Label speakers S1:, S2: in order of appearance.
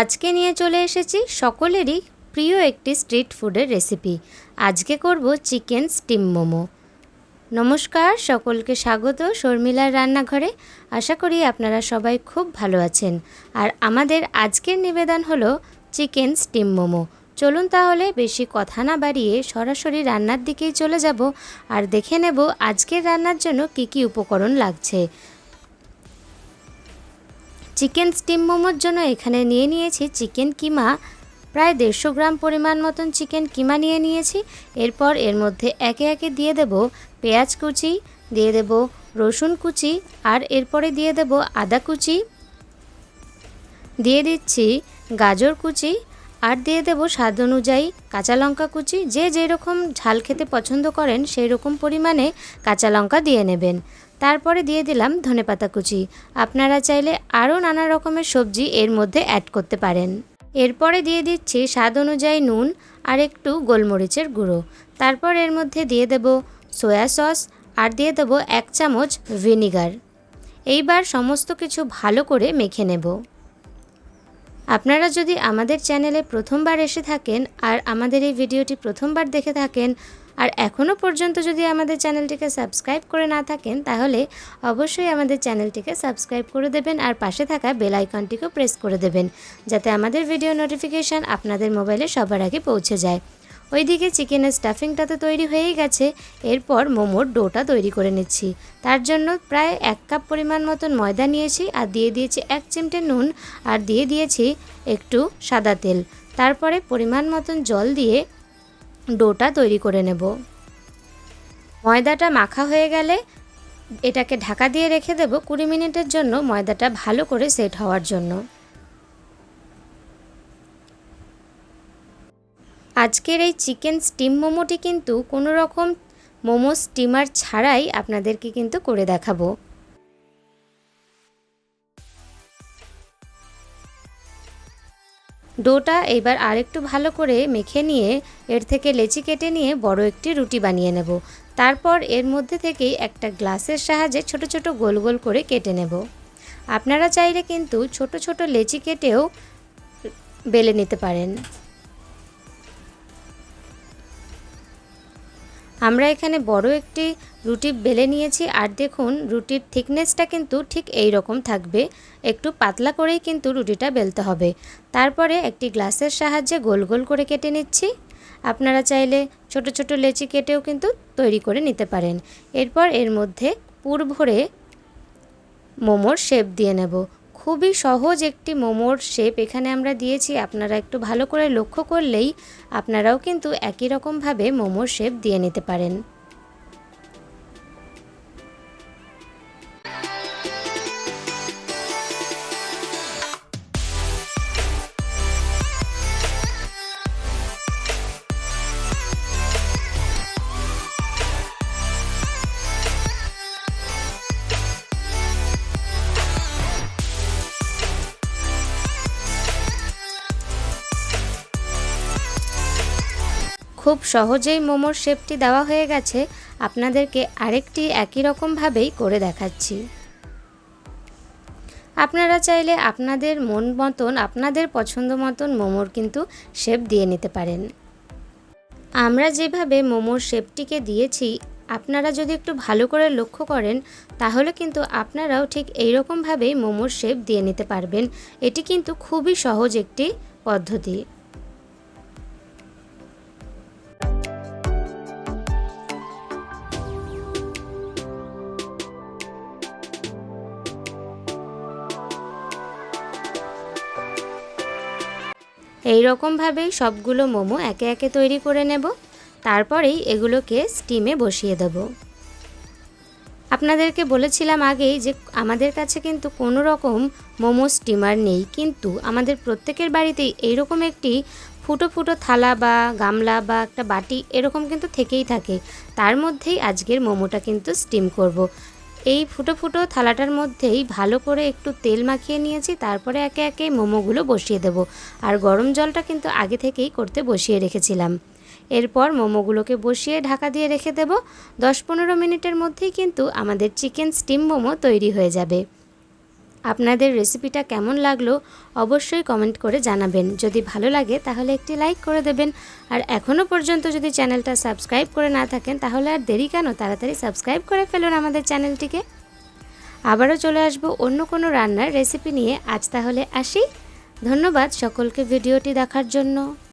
S1: আজকে নিয়ে চলে এসেছি সকলেরই প্রিয় একটি স্ট্রিট ফুডের রেসিপি। আজকে করব চিকেন স্টিম মোমো। নমস্কার, সকলকে স্বাগত শর্মিলার রান্নাঘরে। আশা করি আপনারা সবাই খুব ভালো আছেন। আর আমাদের আজকের নিবেদন হলো চিকেন স্টিম মোমো। চলুন তাহলে বেশি কথা না বাড়িয়ে সরাসরি রান্নার দিকেই চলে যাব। আর দেখে নেব আজকের রান্নার জন্য কি কি উপকরণ লাগছে। চিকেন স্টিম মোমোর জন্য এখানে নিয়ে নিয়েছি চিকেন কিমা। প্রায় দেড়শো গ্রাম পরিমাণ মতন চিকেন কিমা নিয়ে নিয়েছি। এরপর এর মধ্যে একে একে দিয়ে দেব পেঁয়াজ কুচি, দিয়ে দেব রসুন কুচি আর এরপরে দিয়ে দেব আদা কুচি। দিয়ে দিচ্ছি গাজর কুচি আর দিয়ে দেব স্বাদ অনুযায়ী কাঁচা লঙ্কা কুচি। যে যেরকম ঝাল খেতে পছন্দ করেন সেই রকম পরিমাণে কাঁচা লঙ্কা দিয়ে নেবেন। তারপরে দিয়ে দিলাম ধনেপাতা কুচি। আপনারা চাইলে আরও নানা রকমের সবজি এর মধ্যে অ্যাড করতে পারেন। এরপরে দিয়ে দিচ্ছি স্বাদ অনুযায়ী নুন আর একটু গোলমরিচের গুঁড়ো। তারপর এর মধ্যে দিয়ে দেব সয়া সস আর দিয়ে দেব এক চামচ ভিনিগার। এইবার সমস্ত কিছু ভালো করে মেখে নেব। আপনারা যদি আমাদের চ্যানেলে প্রথমবার এসে থাকেন আর আমাদের এই ভিডিওটি প্রথমবার দেখে থাকেন আর এখনও পর্যন্ত যদি আমাদের চ্যানেলটিকে সাবস্ক্রাইব করে না থাকেন, তাহলে অবশ্যই আমাদের চ্যানেলটিকে সাবস্ক্রাইব করে দেবেন আর পাশে থাকা বেল আইকনটিকেও প্রেস করে দেবেন, যাতে আমাদের ভিডিও নোটিফিকেশান আপনাদের মোবাইলে সবার আগে পৌঁছে যায়। ওইদিকে চিকেনের স্টাফিংটা তো তৈরি হয়েই গেছে। এরপর মোমোর ডোটা তৈরি করে নিচ্ছি। তার জন্য প্রায় এক কাপ পরিমাণ মতন ময়দা নিয়েছি আর দিয়ে দিয়েছি এক চিমটে নুন আর দিয়ে দিয়েছি একটু সাদা তেল। তারপরে পরিমাণ মতন জল দিয়ে ডোটা তৈরি করে নেব। ময়দাটা মাখা হয়ে গেলে এটাকে ঢাকা দিয়ে রেখে দেব কুড়ি মিনিটের জন্য ময়দাটা ভালো করে সেট হওয়ার জন্য। আজকের এই চিকেন স্টিম মোমোটি কিন্তু কোনো রকম মোমো স্টিমার ছাড়াই আপনাদেরকে কিন্তু করে দেখাবো। ডোটা এবার আরেকটু ভালো করে মেখে নিয়ে, এর থেকে লেচি কেটে নিয়ে বড় একটি রুটি বানিয়ে নেব। তারপর এর মধ্যে থেকেই একটা গ্লাসের সাহায্যে ছোট ছোট গোল গোল করে কেটে নেব। আপনারা চাইলে কিন্তু ছোট ছোট লেচি কেটেও বেলে নিতে পারেন। আমরা এখানে বড় একটি রুটি বেলে নিয়েছি, আর দেখুন রুটির থিকনেসটা কিন্তু ঠিক এই রকম থাকবে। একটু পাতলা করেই কিন্তু রুটিটা বেলতে হবে। তারপরে একটি গ্লাসের সাহায্যে গোল গোল করে কেটে নিচ্ছি। আপনারা চাইলে ছোট ছোট লেচি কেটেও কিন্তু তৈরি করে নিতে পারেন। এরপর এর মধ্যে পুর ভরে মোমোর শেপ দিয়ে নেব। খুবই সহজ একটি মোমোর শেপ এখানে আমরা দিয়েছি। আপনারা একটু ভালো করে লক্ষ্য করলেই আপনারাও কিন্তু একই রকমভাবে মোমোর শেপ দিয়ে নিতে পারেন। খুব সহজেই মোমোর শেপটি দেওয়া হয়ে গেছে, আপনাদেরকে আরেকটি একই রকমভাবেই করে দেখাচ্ছি। আপনারা চাইলে আপনাদের মন মতন, আপনাদের পছন্দ মতন মোমোর কিন্তু শেপ দিয়ে নিতে পারেন। আমরা যেভাবে মোমোর শেপটিকে দিয়েছি, আপনারা যদি একটু ভালো করে লক্ষ্য করেন, তাহলে কিন্তু আপনারাও ঠিক এইরকমভাবেই মোমোর শেপ দিয়ে নিতে পারবেন। এটি কিন্তু খুবই সহজ একটি পদ্ধতি। এই রকমভাবেই সবগুলো মোমো একে একে তৈরি করে নেব। তারপরেই এগুলোকে স্টিমে বসিয়ে দেব। আপনাদেরকে বলেছিলাম আগেই যে আমাদের কাছে কিন্তু কোনো রকম মোমো স্টিমার নেই, কিন্তু আমাদের প্রত্যেকের বাড়িতেই এইরকম একটি ফুটো ফুটো থালা বা গামলা বা একটা বাটি এরকম কিন্তু থেকেই থাকে। তার মধ্যেই আজকের মোমোটা কিন্তু স্টিম করব। এই ফুটো ফুটো থালাটার মধ্যেই ভালো করে একটু তেল মাখিয়ে নিয়েছি, তারপরে একে একে মোমোগুলো বসিয়ে দেব। আর গরম জলটা কিন্তু আগে থেকেই করতে বসিয়ে রেখেছিলাম। এরপর মোমোগুলোকে বসিয়ে ঢাকা দিয়ে রেখে দেব। দশ পনেরো মিনিটের মধ্যেই কিন্তু আমাদের চিকেন স্টিম মোমো তৈরি হয়ে যাবে। আপনাদের রেসিপিটা কেমন লাগল অবশ্যই কমেন্ট করে জানাবেন। যদি ভালো লাগে, তাহলে একটি লাইক করে দেবেন। আর এখনও পর্যন্ত যদি চ্যানেলটা সাবস্ক্রাইব করে না থাকেন, তাহলে আর দেরি কেন? তাড়াতাড়ি সাবস্ক্রাইব করে ফেলুন আমাদের চ্যানেলটিকে। আবারও চলে আসব অন্য কোনো রান্নার রেসিপি নিয়ে। আজ তাহলে আসি। ধন্যবাদ সকলকে ভিডিওটি দেখার জন্য।